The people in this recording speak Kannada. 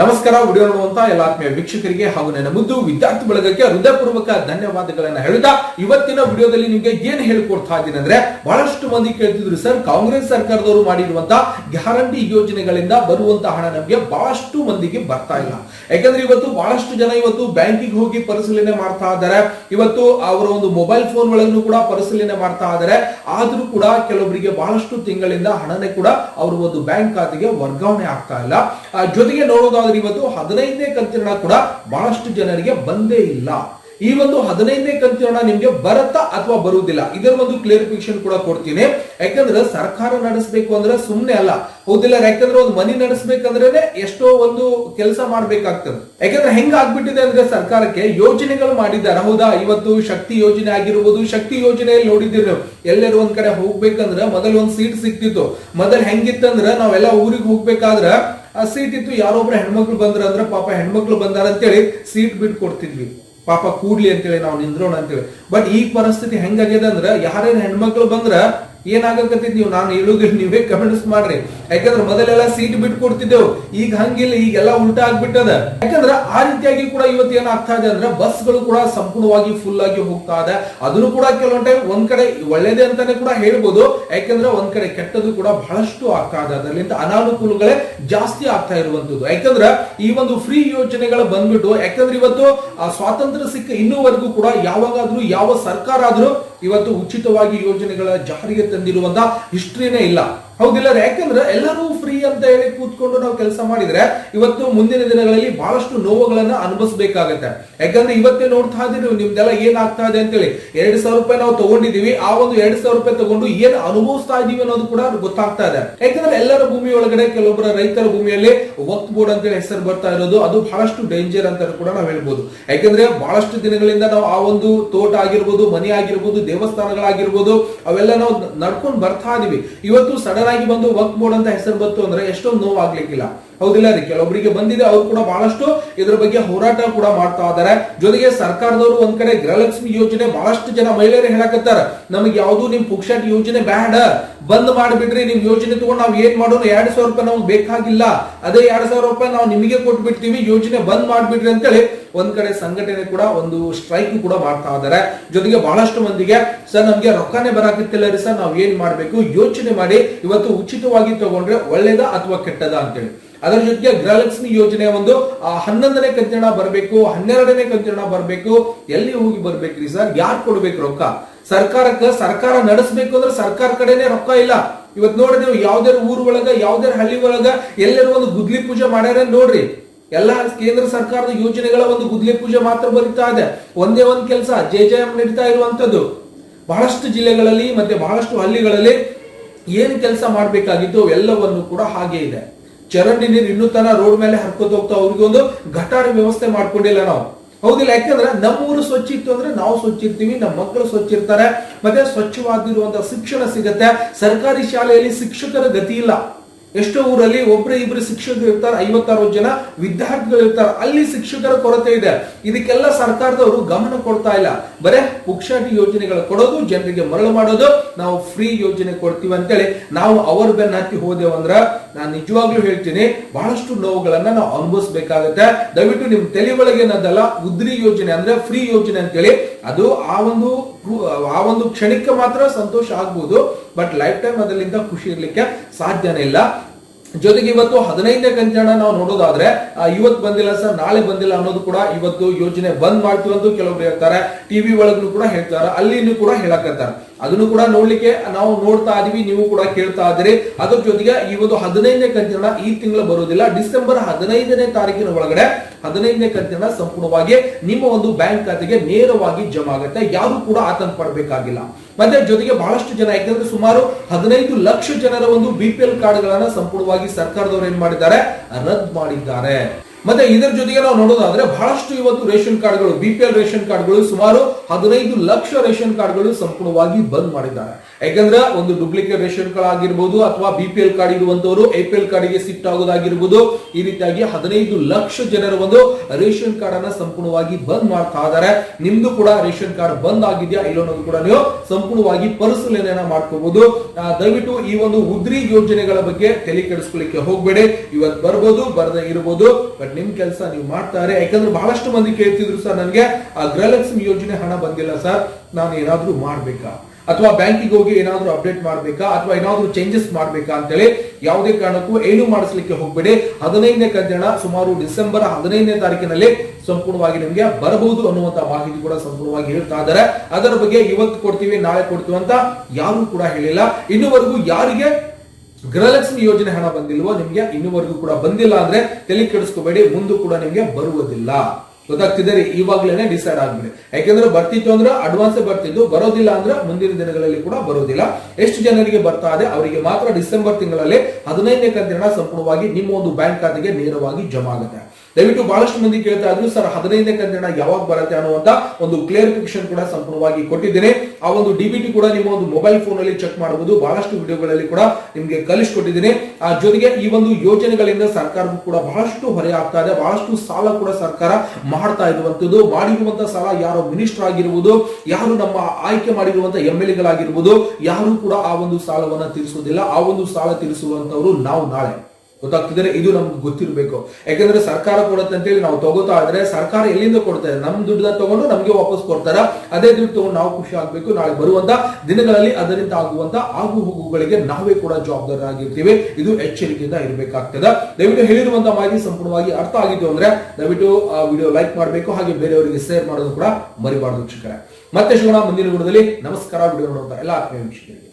ನಮಸ್ಕಾರ, ವಿಡಿಯೋ ನೋಡುವಂತ ಎಲ್ಲ ಆತ್ಮೀಯ ವೀಕ್ಷಕರಿಗೆ ಹಾಗೂ ನನ್ನ ಮುದ್ದು ವಿದ್ಯಾರ್ಥಿ ಬಳಗಕ್ಕೆ ಹೃದಯಪೂರ್ವಕ ಧನ್ಯವಾದಗಳನ್ನ ಹೇಳುತ್ತಾ ಇವತ್ತಿನ ವಿಡಿಯೋದಲ್ಲಿ ನಿಮ್ಗೆ ಏನ್ ಹೇಳ್ಕೊಡ್ತಾ ಇದ್ದೀನಿ ಅಂದ್ರೆ ಬಹಳಷ್ಟು ಮಂದಿ ಕೇಳ್ತಿದ್ರು, ಸರ್, ಕಾಂಗ್ರೆಸ್ ಸರ್ಕಾರದವರು ಮಾಡಿರುವಂತ ಗ್ಯಾರಂಟಿ ಯೋಜನೆಗಳಿಂದ ಬರುವಂತ ಹಣ ನಮ್ಗೆ ಬಹಳಷ್ಟು ಮಂದಿಗೆ ಬರ್ತಾ ಇಲ್ಲ. ಯಾಕಂದ್ರೆ ಇವತ್ತು ಬಹಳಷ್ಟು ಜನ ಇವತ್ತು ಬ್ಯಾಂಕಿಗೆ ಹೋಗಿ ಪರಿಶೀಲನೆ ಮಾಡ್ತಾ ಇದ್ದಾರೆ. ಇವತ್ತು ಅವರ ಒಂದು ಮೊಬೈಲ್ ಫೋನ್ ಒಳಗೂ ಕೂಡ ಪರಿಶೀಲನೆ ಮಾಡ್ತಾ ಇದ್ದಾರೆ. ಆದ್ರೂ ಕೂಡ ಕೆಲವೊಬ್ಬರಿಗೆ ಬಹಳಷ್ಟು ತಿಂಗಳಿಂದ ಹಣನೇ ಕೂಡ ಅವರು ಒಂದು ಬ್ಯಾಂಕ್ ಖಾತೆಗೆ ವರ್ಗಾವಣೆ ಆಗ್ತಾ ಇಲ್ಲ. ಜೊತೆಗೆ ಜೊತೆಗೆ ಇವತ್ತು ಹದಿನೈದನೇ ಕಂತಿನ ಕೂಡ ಬಹಳಷ್ಟು ಜನರಿಗೆ ಬಂದೇ ಇಲ್ಲ. ಈ ಒಂದು ಹದಿನೈದನೇ ಕಂತಿನ ನಿಮ್ಗೆ ಬರುತ್ತಾ ಅಥವಾ ಬರುವುದಿಲ್ಲ? ಇದರ ಒಂದು ಕ್ಲಿಯರಿಫಿಕೇಶನ್ ಕೂಡ ಕೊಡ್ತೀನಿ. ಯಾಕಂದ್ರೆ ಸರ್ಕಾರ ನಡೆಸಬೇಕು ಅಂದ್ರೆ ಸುಮ್ನೆ ಅಲ್ಲ. ಹೌದಿಲ್ಲ, ಯಾಕಂದ್ರೆ ಒಂದು ಮನಿ ನಡೆಸಬೇಕಂದ್ರೆ ಎಷ್ಟೋ ಒಂದು ಕೆಲಸ ಮಾಡ್ಬೇಕಾಗ್ತದೆ. ಯಾಕಂದ್ರೆ ಹೆಂಗ್ ಆಗ್ಬಿಟ್ಟಿದೆ ಅಂದ್ರೆ ಸರ್ಕಾರಕ್ಕೆ ಯೋಜನೆಗಳು ಮಾಡಿದ್ದಾರೆ. ಹೌದಾ? ಇವತ್ತು ಶಕ್ತಿ ಯೋಜನೆ ಆಗಿರ್ಬೋದು, ಶಕ್ತಿ ಯೋಜನೆಯಲ್ಲಿ ನೋಡಿದ್ದೀರಿ ನೀವು. ಎಲ್ಲರೂ ಒಂದ್ ಕಡೆ ಹೋಗ್ಬೇಕಂದ್ರೆ ಮೊದಲು ಒಂದ್ ಸೀಟ್ ಸಿಕ್ತಿತ್ತು ಮೊದಲು ಹೆಂಗಿತ್ತಂದ್ರೆ ನಾವೆಲ್ಲ ಊರಿಗೆ ಹೋಗ್ಬೇಕಾದ್ರ ಸೀಟ್ ಇತ್ತು. ಯಾರೊಬ್ರು ಹೆಣ್ಮಕ್ಳು ಬಂದ್ರ ಅಂದ್ರೆ ಪಾಪ ಹೆಣ್ಮಕ್ಳು ಬಂದಾರ ಅಂತೇಳಿ ಸೀಟ್ ಬಿಟ್ಟು ಕೊಡ್ತಿದ್ವಿ. ಪಾಪ ಕೂಡ್ಲಿ ಅಂತೇಳಿ ನಾವು ನಿಂದ್ರೋಣ ಅಂತೇಳಿ. ಬಟ್ ಈ ಪರಿಸ್ಥಿತಿ ಹೆಂಗಾಗ್ಯದ ಅಂದ್ರ ಯಾರೇನು ಹೆಣ್ಮಕ್ಳು ಬಂದ್ರ ಏನಾಗಕತ್ತಿದ್ ನೀವು? ನಾನು ಹೇಳುದಿಲ್ಲ ನೀವೇ ಕಮೆಂಟ್ಸ್ ಮಾಡ್ರಿ. ಯಾಕಂದ್ರೆ ಮೊದಲೆಲ್ಲ ಸೀಟ್ ಬಿಟ್ಟು ಕೊಡ್ತಿದ್ದೆವು. ಈಗ ಹಂಗಿಲ್ಲ, ಈಗೆಲ್ಲ ಉಲ್ಟಾ ಆಗ್ಬಿಟ್ಟದ. ಯಾಕಂದ್ರ ಆ ರೀತಿಯಾಗಿ ಕೂಡ ಇವತ್ತು ಏನಾಗ್ತಾ ಇದೆ ಅಂದ್ರೆ ಬಸ್ಗಳು ಕೂಡ ಸಂಪೂರ್ಣವಾಗಿ ಫುಲ್ ಆಗಿ ಹೋಗ್ತಾ ಇದೆ. ಅದನ್ನು ಕೂಡ ಕೆಲವೊಂದ್ ಟೈಮ್ ಒಂದ್ ಕಡೆ ಒಳ್ಳೇದೇ ಅಂತಾನೆ ಕೂಡ ಹೇಳ್ಬೋದು. ಯಾಕಂದ್ರೆ ಒಂದ್ ಕಡೆ ಕೆಟ್ಟದ್ದು ಕೂಡ ಬಹಳಷ್ಟು ಆಗ್ತಾ ಇದೆ. ಅದರಿಂದ ಅನಾನುಕೂಲಗಳೇ ಜಾಸ್ತಿ ಆಗ್ತಾ ಇರುವಂತದ್ದು ಯಾಕಂದ್ರೆ ಈ ಒಂದು ಫ್ರೀ ಯೋಜನೆಗಳು ಬಂದ್ಬಿಟ್ಟು, ಯಾಕಂದ್ರೆ ಇವತ್ತು ಸ್ವಾತಂತ್ರ್ಯ ಸಿಕ್ಕ ಇನ್ನೂವರೆಗೂ ಕೂಡ ಯಾವಾಗಾದ್ರೂ, ಯಾವ ಸರ್ಕಾರ ಆದ್ರೂ ಇವತ್ತು ಉಚಿತವಾಗಿ ಯೋಜನೆಗಳ ಜಾರಿಗೆ ತಂದಿರುವಂತಹ ಹಿಸ್ಟ್ರಿನೇ ಇಲ್ಲ. ಹೌದಿಲ್ಲ ಯಾಕಂದ್ರೆ ಎಲ್ಲರೂ ಫ್ರೀ ಅಂತ ಹೇಳಿ ಕೂತ್ಕೊಂಡು ನಾವು ಕೆಲಸ ಮಾಡಿದ್ರೆ ಇವತ್ತು ಮುಂದಿನ ದಿನಗಳಲ್ಲಿ ಬಹಳಷ್ಟು ನೋವುಗಳನ್ನ ಅನುಭವಿಸಬೇಕಾಗತ್ತೆ. ಯಾಕಂದ್ರೆ ಇವತ್ತೇ ನೋಡ್ತಾ ಇದ್ದೀವಿ ನಿಮ್ದೆಲ್ಲ ಏನ್ ಆಗ್ತಾ ಇದೆ ಅಂತೇಳಿ. ಎರಡ್ ಸಾವಿರ ರೂಪಾಯಿ ನಾವು ತಗೊಂಡಿದೀವಿ ಆ ಒಂದು ಎರಡ್ ಸಾವಿರ ರೂಪಾಯಿ ತಗೊಂಡು ಏನ್ ಅನುಭವಿಸ್ತಾ ಇದೀವಿ ಅನ್ನೋದು ಕೂಡ ಗೊತ್ತಾಗ್ತಾ ಇದೆ. ಯಾಕಂದ್ರೆ ಎಲ್ಲರ ಭೂಮಿ ಒಳಗಡೆ ಕೆಲವೊಬ್ಬರ ರೈತರ ಭೂಮಿಯಲ್ಲಿ ವಕ್ತ್ ಬೋರ್ಡ್ ಅಂತೇಳಿ ಹೆಸರು ಬರ್ತಾ ಇರೋದು, ಅದು ಬಹಳಷ್ಟು ಡೇಂಜರ್ ಅಂತ ಕೂಡ ನಾವು ಹೇಳ್ಬೋದು. ಯಾಕಂದ್ರೆ ಬಹಳಷ್ಟು ದಿನಗಳಿಂದ ನಾವು ಆ ಒಂದು ತೋಟ ಆಗಿರ್ಬೋದು, ಮನೆ ಆಗಿರ್ಬೋದು, ದೇವಸ್ಥಾನಗಳಾಗಿರ್ಬೋದು, ಅವೆಲ್ಲ ನಾವು ನಡ್ಕೊಂಡು ಬರ್ತಾ ಇದೀವಿ. ಇವತ್ತು ಸಡನ್ ಆಗಿ ಬಂದು ವಕ್ ಬೋರ್ಡ್ ಅಂತ ಹೆಸರು ಬಂತು ಅಂದ್ರೆ ಎಷ್ಟೊಂದು ನೋವು ಆಗ್ಲಿಕ್ಕಿಲ್ಲ ಹೌದಿಲ್ಲ ರೀ ಕೆಲವೊಬ್ಬರಿಗೆ ಬಂದಿದೆ, ಅವ್ರು ಕೂಡ ಬಹಳಷ್ಟು ಇದ್ರ ಬಗ್ಗೆ ಹೋರಾಟ ಕೂಡ ಮಾಡ್ತಾ ಇದಾರೆ ಜೊತೆಗೆ ಸರ್ಕಾರದವರು ಒಂದ್ ಕಡೆ ಗೃಹಲಕ್ಷ್ಮಿ ಯೋಜನೆ ಬಹಳಷ್ಟು ಜನ ಮಹಿಳೆಯರು ಹೇಳಕತ್ತಾರ. ನಮಗೆ ಯಾವ್ದು ನಿಮ್ ಪುಕ್ಷಟ್ ಯೋಜನೆ ಬ್ಯಾಡ. ಬಂದ್ ಮಾಡ್ಬಿಡ್ರಿ ನಿಮ್ ಯೋಜನೆ ತಗೊಂಡು ನಾವ್ ಏನ್ ಮಾಡೋಣ ಎರಡ್ ಸಾವಿರ ರೂಪಾಯಿ ನಮ್ಗೆ ಬೇಕಾಗಿಲ್ಲ. ಅದೇ ಎರಡ್ ಸಾವಿರ ರೂಪಾಯಿ ನಾವು ನಿಮಗೆ ಕೊಟ್ಬಿಡ್ತೀವಿ, ಯೋಜನೆ ಬಂದ್ ಮಾಡ್ಬಿಡ್ರಿ ಅಂತೇಳಿ ಒಂದ್ ಕಡೆ ಸಂಘಟನೆ ಕೂಡ ಒಂದು ಸ್ಟ್ರೈಕ್ ಕೂಡ ಮಾಡ್ತಾ ಇದಾರೆ ಜೊತೆಗೆ ಬಹಳಷ್ಟು ಮಂದಿಗೆ, ಸರ್, ನಮ್ಗೆ ರೊಕ್ಕನೆ ಬರಾಕತ್ತಿಲ್ಲ ರೀ ಸರ್, ನಾವ್ ಏನ್ ಮಾಡ್ಬೇಕು? ಯೋಚನೆ ಮಾಡಿ, ಇವತ್ತು ಉಚಿತವಾಗಿ ತಗೊಂಡ್ರೆ ಒಳ್ಳೇದ ಅಥವಾ ಕೆಟ್ಟದ? ಅಂತೇಳಿ. ಅದರ ಜೊತೆಗೆ ಗೃಹಲಕ್ಷ್ಮಿ ಯೋಜನೆ ಒಂದು. ಹನ್ನೊಂದನೇ ಕಂತಿನ ಬರಬೇಕು, ಹನ್ನೆರಡನೇ ಕಂತಿನ ಬರಬೇಕು, ಎಲ್ಲಿ ಹೋಗಿ ಬರ್ಬೇಕ್ರಿ ಸರ್? ಯಾರು ಕೊಡ್ಬೇಕು ರೊಕ್ಕ? ಸರ್ಕಾರಕ್ಕೆ, ಸರ್ಕಾರ ನಡೆಸಬೇಕು ಅಂದ್ರೆ ಸರ್ಕಾರ ಕಡೆನೆ ರೊಕ್ಕ ಇಲ್ಲ. ಇವತ್ ನೋಡಿ ನೀವು ಯಾವ್ದಾರ ಊರ್ ಒಳಗ ಯಾವ್ದಾರ ಹಳ್ಳಿ ಒಳಗ ಎಲ್ಲರೂ ಒಂದು ಗುದ್ಲಿ ಪೂಜೆ ಮಾಡ್ಯಾರ ನೋಡ್ರಿ. ಎಲ್ಲಾ ಕೇಂದ್ರ ಸರ್ಕಾರದ ಯೋಜನೆಗಳ ಒಂದು ಗುದ್ಲಿ ಪೂಜೆ ಮಾತ್ರ ಬರೀತಾ ಇದೆ. ಒಂದೇ ಒಂದ್ ಕೆಲಸ, ಜೆ ಜೆ ಎಂ ನಡೀತಾ ಇರುವಂತದ್ದು. ಬಹಳಷ್ಟು ಜಿಲ್ಲೆಗಳಲ್ಲಿ ಮತ್ತೆ ಬಹಳಷ್ಟು ಹಳ್ಳಿಗಳಲ್ಲಿ ಏನ್ ಕೆಲಸ ಮಾಡ್ಬೇಕಾಗಿತ್ತು, ಎಲ್ಲವನ್ನು ಕೂಡ ಹಾಗೆ ಇದೆ. ಚರಂಡಿ ನೀರು ಇನ್ನೂ ತನ ರೋಡ್ ಮೇಲೆ ಹರ್ಕೊತ ಹೋಗ್ತಾ ಅವ್ರಿಗೆ ಒಂದು ಗಟಾರ ವ್ಯವಸ್ಥೆ ಮಾಡ್ಕೊಂಡಿಲ್ಲ ನಾವು. ಹೌದಿಲ್ಲ, ಯಾಕಂದ್ರೆ ನಮ್ಮೂರು ಸ್ವಚ್ಛ ಇತ್ತು ಅಂದ್ರೆ ನಾವು ಸ್ವಚ್ಛ ಇರ್ತೀವಿ, ನಮ್ಮ ಮಕ್ಕಳು ಸ್ವಚ್ಛ ಇರ್ತಾರೆ, ಮತ್ತೆ ಸ್ವಚ್ಛವಾಗಿರುವಂತಹ ಶಿಕ್ಷಣ ಸಿಗತ್ತೆ. ಸರ್ಕಾರಿ ಶಾಲೆಯಲ್ಲಿ ಶಿಕ್ಷಕರ ಗತಿ ಇಲ್ಲ. ಎಷ್ಟೋ ಊರಲ್ಲಿ ಒಬ್ರು ಇಬ್ರು ಶಿಕ್ಷಕರು ಇರ್ತಾರೆ, ಐವತ್ತಾರು ಜನ ವಿದ್ಯಾರ್ಥಿಗಳು ಇರ್ತಾರೆ, ಅಲ್ಲಿ ಶಿಕ್ಷಕರ ಕೊರತೆ ಇದೆ. ಇದಕ್ಕೆಲ್ಲ ಸರ್ಕಾರದವರು ಗಮನ ಕೊಡ್ತಾ ಇಲ್ಲ. ಬರೇ ಪುಕ್ಷಾಟಿ ಯೋಜನೆಗಳು ಕೊಡೋದು, ಜನರಿಗೆ ಮರಳು ಮಾಡೋದು, ನಾವು ಫ್ರೀ ಯೋಜನೆ ಕೊಡ್ತೀವಿ ಅಂತೇಳಿ ನಾವು ಅವರ ಬೆನ್ನ ಹತ್ತಿ ಹೋದೆವು ಅಂದ್ರ ನಾನು ನಿಜವಾಗ್ಲೂ ಹೇಳ್ತೀನಿ, ಬಹಳಷ್ಟು ನೋವುಗಳನ್ನ ನಾವು ಅನುಭವಿಸಬೇಕಾಗತ್ತೆ. ದಯವಿಟ್ಟು ನಿಮ್ ತಲೆ ಒಳಗೆ ಏನದಲ್ಲ ಉದ್ರಿ ಯೋಜನೆ ಅಂದ್ರೆ ಫ್ರೀ ಯೋಜನೆ ಅಂತೇಳಿ. ಅದು ಆ ಒಂದು ಆ ಒಂದು ಕ್ಷಣಕ್ಕೆ ಮಾತ್ರ ಸಂತೋಷ ಆಗ್ಬೋದು, ಬಟ್ ಲೈಫ್ ಟೈಮ್ ಅದರಿಂದ ಖುಷಿ ಇರ್ಲಿಕ್ಕೆ ಸಾಧ್ಯನೇ ಇಲ್ಲ. ಜೊತೆಗೆ ಇವತ್ತು ಹದಿನೈದನೇ ಕಂಚಾಣ ನಾವು ನೋಡೋದಾದ್ರೆ ಇವತ್ತು ಬಂದಿಲ್ಲ ಸರ್, ನಾಳೆ ಬಂದಿಲ್ಲ ಅನ್ನೋದು ಕೂಡ ಇವತ್ತು ಯೋಜನೆ ಬಂದ್ ಮಾಡ್ತೀವಿ ಅಂತ ಕೆಲವೊಬ್ರು ಹೇಳ್ತಾರೆ. ಟಿವಿ ಒಳಗೂ ಕೂಡ ಹೇಳ್ತಾರೆ ಅಲ್ಲಿನೂ ಕೂಡ ಹೇಳಕತ್ತಾರೆ ಅದನ್ನು ಕೂಡ ನೋಡ್ಲಿಕ್ಕೆ ನಾವು ನೋಡ್ತಾ ಇದೀವಿ, ನೀವು ಕೂಡ ಕೇಳ್ತಾ ಇದ್ದೀರಿ. ಅದ್ರ ಜೊತೆಗೆ ಈ ಒಂದು ಹದಿನೈದನೇ ಕಂತಿನ ಈ ತಿಂಗಳು ಬರೋದಿಲ್ಲ. ಡಿಸೆಂಬರ್ ಹದಿನೈದನೇ ತಾರೀಕಿನ ಒಳಗಡೆ ಹದಿನೈದನೇ ಕಂತಿನ ಸಂಪೂರ್ಣವಾಗಿ ನಿಮ್ಮ ಒಂದು ಬ್ಯಾಂಕ್ ಖಾತೆಗೆ ನೇರವಾಗಿ ಜಮಾ ಆಗುತ್ತೆ. ಯಾರು ಕೂಡ ಆತಂಕ ಪಡಬೇಕಾಗಿಲ್ಲ. ಮತ್ತೆ ಜೊತೆಗೆ ಬಹಳಷ್ಟು ಜನ, ಯಾಕಂದ್ರೆ ಸುಮಾರು ಹದಿನೈದು ಲಕ್ಷ ಜನರ ಒಂದು ಬಿ ಪಿ ಎಲ್ ಕಾರ್ಡ್ಗಳನ್ನ ಸಂಪೂರ್ಣವಾಗಿ ಸರ್ಕಾರದವರು ಏನ್ ಮಾಡಿದ್ದಾರೆ? ರದ್ದು ಮಾಡಿದ್ದಾರೆ. ಮತ್ತೆ ಇದರ ಜೊತೆಗೆ ನಾವು ನೋಡೋದಾದ್ರೆ ಬಹಳಷ್ಟು ಇವತ್ತು ರೇಷನ್ ಕಾರ್ಡ್ಗಳು ಬಿ ಪಿ ಎಲ್ ರೇಷನ್ ಕಾರ್ಡ್ಗಳು ಸುಮಾರು ಹದಿನೈದು ಲಕ್ಷ ರೇಷನ್ ಕಾರ್ಡ್ಗಳು ಸಂಪೂರ್ಣವಾಗಿ ಬಂದ್ ಮಾಡಿದ್ದಾರೆ. ಯಾಕಂದ್ರೆ ಒಂದು ಡೂಪ್ಲಿಕೇಟ್ ರೇಷನ್ ಕಾರ್ಡ್ ಆಗಿರ್ಬೋದು ಅಥವಾ ಬಿ ಪಿ ಎಲ್ ಕಾರ್ಡ್ ಇರುವಂತವರು ಎ ಪಿ ಎಲ್ ಕಾರ್ಡ್ಗೆ ಸಿಫ್ಟ್ ಆಗೋದಾಗಿರ್ಬೋದು, ಈ ರೀತಿಯಾಗಿ ಹದಿನೈದು ಲಕ್ಷ ಜನರ ಒಂದು ರೇಷನ್ ಕಾರ್ಡ್ ಅನ್ನ ಸಂಪೂರ್ಣವಾಗಿ ಬಂದ್ ಮಾಡ್ತಾ ಇದ್ದಾರೆ. ನಿಮ್ದು ಕೂಡ ರೇಷನ್ ಕಾರ್ಡ್ ಬಂದ್ ಆಗಿದೆಯಾ ಇಲ್ಲ ಅನ್ನೋದು ಕೂಡ ನೀವು ಸಂಪೂರ್ಣವಾಗಿ ಪರಿಶೀಲನೆಯನ್ನ ಮಾಡ್ಕೋಬಹುದು ದಯವಿಟ್ಟು ಈ ಒಂದು ಉದ್ರಿ ಯೋಜನೆಗಳ ಬಗ್ಗೆ ತಲೆ ಕೆಡಿಸ್ಕೊಳ್ಳಿಕ್ಕೆ ಹೋಗ್ಬೇಡಿ. ಇವತ್ತು ಬರ್ಬೋದು, ಬರದೇ ಇರ್ಬೋದು. ಬಟ್ ನಿಮ್ ಕೆಲಸ ನೀವು ಮಾಡ್ತಾರೆ. ಯಾಕಂದ್ರೆ ಬಹಳಷ್ಟು ಮಂದಿ ಕೇಳ್ತಿದ್ರು, ಸರ್, ನನಗೆ ಆ ಗೃಹಲಕ್ಷ್ಮಿ ಯೋಜನೆ ಹಣ ಬಂದಿಲ್ಲ, ಸರ್. ನಾನು ಏನಾದ್ರೂ ಮಾಡ್ಬೇಕಾ? ಅಥವಾ ಬ್ಯಾಂಕಿಗೆ ಹೋಗಿ ಏನಾದ್ರೂ ಅಪ್ಡೇಟ್ ಮಾಡ್ಬೇಕಾ? ಅಥವಾ ಏನಾದ್ರೂ ಚೇಂಜಸ್ ಮಾಡ್ಬೇಕಾ? ಅಂತೇಳಿ ಯಾವುದೇ ಕಾರಣಕ್ಕೂ ಏನು ಮಾಡಿಸ್ಲಿಕ್ಕೆ ಹೋಗ್ಬೇಡಿ. ಹದಿನೈದನೇ ಕಂತಿನ ಸುಮಾರು ಡಿಸೆಂಬರ್ ಹದಿನೈದನೇ ತಾರೀಕಿನಲ್ಲಿ ಸಂಪೂರ್ಣವಾಗಿ ನಿಮಗೆ ಬರಬಹುದು ಅನ್ನುವಂತ ಮಾಹಿತಿ ಕೂಡ ಸಂಪೂರ್ಣವಾಗಿ ಹೇಳ್ತಾ ಇದ್ದಾರೆ. ಅದರ ಬಗ್ಗೆ ಇವತ್ತು ಕೊಡ್ತೀವಿ, ನಾಳೆ ಕೊಡ್ತೀವಿ ಅಂತ ಯಾರು ಕೂಡ ಹೇಳಿಲ್ಲ. ಇನ್ನುವರೆಗೂ ಯಾರಿಗೆ ಗೃಹಲಕ್ಷ್ಮಿ ಯೋಜನೆ ಹಣ ಬಂದಿಲ್ವೋ, ನಿಮ್ಗೆ ಇನ್ನುವರೆಗೂ ಕೂಡ ಬಂದಿಲ್ಲ ಅಂದ್ರೆ ತಲೆ ಕೆಡಿಸ್ಕೋಬೇಡಿ, ಮುಂದೂ ಕೂಡ ನಿಮ್ಗೆ ಬರುವುದಿಲ್ಲ. ಗೊತ್ತಾಗ್ತಿದೆ ಇವಾಗ್ಲೇನೆ ಡಿಸೈಡ್ ಆಗ್ಬಿಡಿ. ಯಾಕೆಂದ್ರೆ ಬರ್ತಿತ್ತು ಅಂದ್ರೆ ಅಡ್ವಾನ್ಸ್ ಬರ್ತಿದ್ದು, ಬರೋದಿಲ್ಲ ಅಂದ್ರೆ ಮುಂದಿನ ದಿನಗಳಲ್ಲಿ ಕೂಡ ಬರೋದಿಲ್ಲ. ಎಷ್ಟು ಜನರಿಗೆ ಬರ್ತಾ ಇದೆ, ಅವರಿಗೆ ಮಾತ್ರ ಡಿಸೆಂಬರ್ ತಿಂಗಳಲ್ಲಿ ಹದಿನೈದನೇ ಕಂತಿನ ಸಂಪೂರ್ಣವಾಗಿ ನಿಮ್ಮ ಒಂದು ಬ್ಯಾಂಕ್ ಖಾತೆಗೆ ನೇರವಾಗಿ ಜಮಾ ಆಗುತ್ತೆ. ದಯವಿಟ್ಟು ಬಹಳಷ್ಟು ಮಂದಿ ಕೇಳ್ತಾ ಇದ್ರು, ಸರ್, ಹದಿನೈದನೇ ಕಂತಿನ ಯಾವಾಗ ಬರುತ್ತೆ ಅನ್ನುವಂತ ಒಂದು ಕ್ಲಿಯರಿಫಿಕೇಶನ್ ಕೂಡ ಸಂಪೂರ್ಣವಾಗಿ ಕೊಟ್ಟಿದ್ದೇನೆ. ಆ ಒಂದು ಡಿಬಿಟಿ ಕೂಡ ನಿಮ್ಮ ಒಂದು ಮೊಬೈಲ್ ಫೋನ್ ಅಲ್ಲಿ ಚೆಕ್ ಮಾಡಬಹುದು ಬಹಳಷ್ಟು ವಿಡಿಯೋಗಳಲ್ಲಿ ಕೂಡ ನಿಮ್ಗೆ ಕಲಿಸ್ಕೊಟ್ಟಿದ್ದೀನಿ. ಆ, ಜೊತೆಗೆ ಈ ಒಂದು ಯೋಜನೆಗಳಿಂದ ಸರ್ಕಾರಕ್ಕೂ ಕೂಡ ಬಹಳಷ್ಟು ಹೊರೆ ಆಗ್ತಾ ಇದೆ, ಬಹಳಷ್ಟು ಸಾಲ ಕೂಡ ಸರ್ಕಾರ ಮಾಡ್ತಾ ಇರುವಂತದ್ದು. ಮಾಡಿರುವಂತ ಸಾಲ ಯಾರು ಮಿನಿಸ್ಟರ್ ಆಗಿರುವುದು ಯಾರು ನಮ್ಮ ಆಯ್ಕೆ ಮಾಡಿರುವಂತ ಎಂ ಎಲ್ ಎಗಳಾಗಿರ್ಬೋದು ಯಾರು ಕೂಡ ಆ ಒಂದು ಸಾಲವನ್ನ ತೀರಿಸುವುದಿಲ್ಲ. ಆ ಒಂದು ಸಾಲ ತೀರಿಸುವಂತವರು ನಾವು ನಾಳೆ. ಗೊತ್ತಾಗ್ತಿದ್ರೆ ಇದು ನಮ್ಗೆ ಗೊತ್ತಿರಬೇಕು. ಯಾಕಂದ್ರೆ ಸರ್ಕಾರ ಕೊಡುತ್ತೆ ಅಂತೇಳಿ ನಾವು ತಗೋತಾ ಇದ್ರೆ ಸರ್ಕಾರ ಎಲ್ಲಿಂದ ಕೊಡ್ತಾರೆ ನಮ್ ದುಡ್ಡನ್ನ ತಗೊಂಡು ನಮ್ಗೆ ವಾಪಸ್ ಕೊಡ್ತಾರ? ಅದೇ ದುಡ್ಡು ತಗೊಂಡು ನಾವು ಖುಷಿ ಆಗ್ಬೇಕು, ನಾಳೆ ಬರುವಂತ ದಿನಗಳಲ್ಲಿ ಅದರಿಂದ ಆಗುವಂತ ಆಗು ಹೋಗುಗಳಿಗೆ ನಾವೇ ಕೂಡ ಜವಾಬ್ದಾರರಾಗಿರ್ತೀವಿ. ಇದು ಎಚ್ಚರಿಕೆಯಿಂದ ಇರಬೇಕಾಗ್ತದೆ. ದಯವಿಟ್ಟು ಹೇಳಿರುವಂತ ಮಾಹಿತಿ ಸಂಪೂರ್ಣವಾಗಿ ಅರ್ಥ ಆಗಿತ್ತು ಅಂದ್ರೆ ದಯವಿಟ್ಟು ಆ ವಿಡಿಯೋ ಲೈಕ್ ಮಾಡಬೇಕು, ಹಾಗೆ ಬೇರೆಯವರಿಗೆ ಶೇರ್ ಮಾಡೋದು ಕೂಡ ಮರಿಬಾರ್ದು ಶಿಕ್ಷಕರೇ ಮತ್ತೆ ಶಿವಣ ಮುಂದಿನ ಗುಡದಲ್ಲಿ ನಮಸ್ಕಾರ, ವಿಡಿಯೋ ನೋಡುವಂತ ಎಲ್ಲ ಆತ್ಮೀಯ ವೀಕ್ಷಕರಿಗೆ.